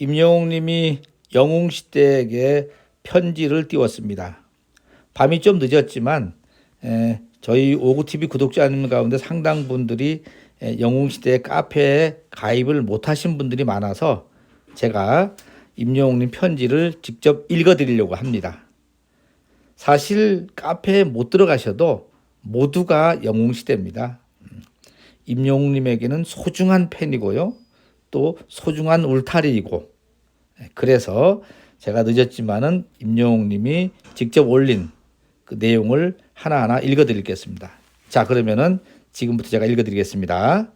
임영웅 님이 영웅 시대에게 편지를 띄웠습니다. 밤이 좀 늦었지만 에, 저희 오구TV 구독자님 가운데 상당 분들이 에, 영웅시대 카페에 가입을 못하신 분들이 많아서 제가 임영웅님 편지를 직접 읽어드리려고 합니다. 사실 카페에 못 들어가셔도 모두가 영웅시대입니다. 음, 임영웅님에게는 소중한 팬이고요. 또 소중한 울타리이고 그래서 제가 늦었지만은 임영웅님이 직접 올린 그 내용을 하나하나 읽어드리겠습니다. 자 그러면은 지금부터 제가 읽어드리겠습니다.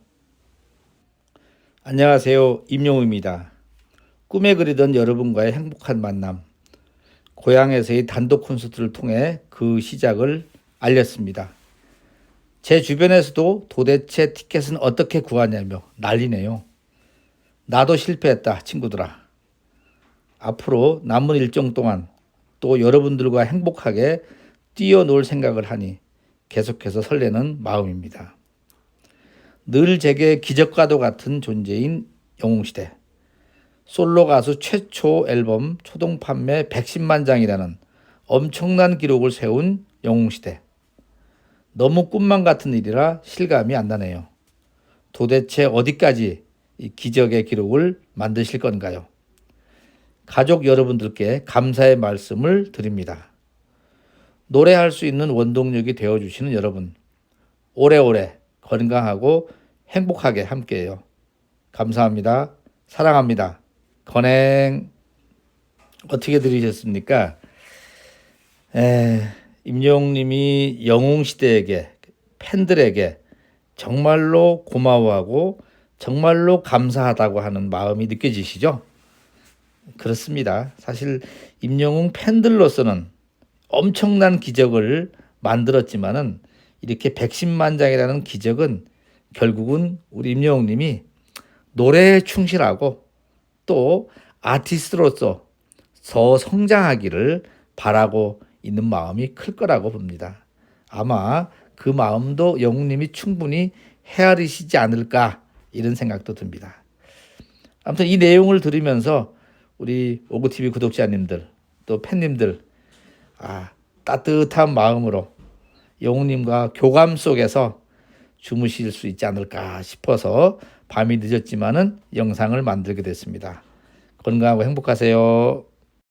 안녕하세요 임영웅입니다. 꿈에 그리던 여러분과의 행복한 만남 고향에서의 단독 콘서트를 통해 그 시작을 알렸습니다. 제 주변에서도 도대체 티켓은 어떻게 구하냐며 난리네요. 나도 실패했다, 친구들아. 앞으로 남은 일정 동안 또 여러분들과 행복하게 뛰어놀 생각을 하니 계속해서 설레는 마음입니다. 늘 제게 기적과도 같은 존재인 영웅시대. 솔로 가수 최초 앨범 초동 판매 110만 장이라는 엄청난 기록을 세운 영웅시대. 너무 꿈만 같은 일이라 실감이 안 나네요. 도대체 어디까지 이 기적의 기록을 만드실 건가요? 가족 여러분들께 감사의 말씀을 드립니다. 노래할 수 있는 원동력이 되어 주시는 여러분, 오래오래 건강하고 행복하게 함께해요. 감사합니다. 사랑합니다. 건행 어떻게 들으셨습니까? 에, 임영웅님이 영웅 시대에게 팬들에게 정말로 고마워하고 정말로 감사하다고 하는 마음이 느껴지시죠? 그렇습니다. 사실 임영웅 팬들로서는 엄청난 기적을 만들었지만은 이렇게 110만 장이라는 기적은 결국은 우리 임영웅 님이 노래에 충실하고 또 아티스트로서 더 성장하기를 바라고 있는 마음이 클 거라고 봅니다. 아마 그 마음도 영웅님이 충분히 헤아리시지 않을까 이런 생각도 듭니다. 아무튼 이 내용을 들으면서 우리 오구TV 구독자님들 또 팬님들 아, 따뜻한 마음으로 영웅님과 교감 속에서 주무실 수 있지 않을까 싶어서 밤이 늦었지만은 영상을 만들게 됐습니다. 건강하고 행복하세요.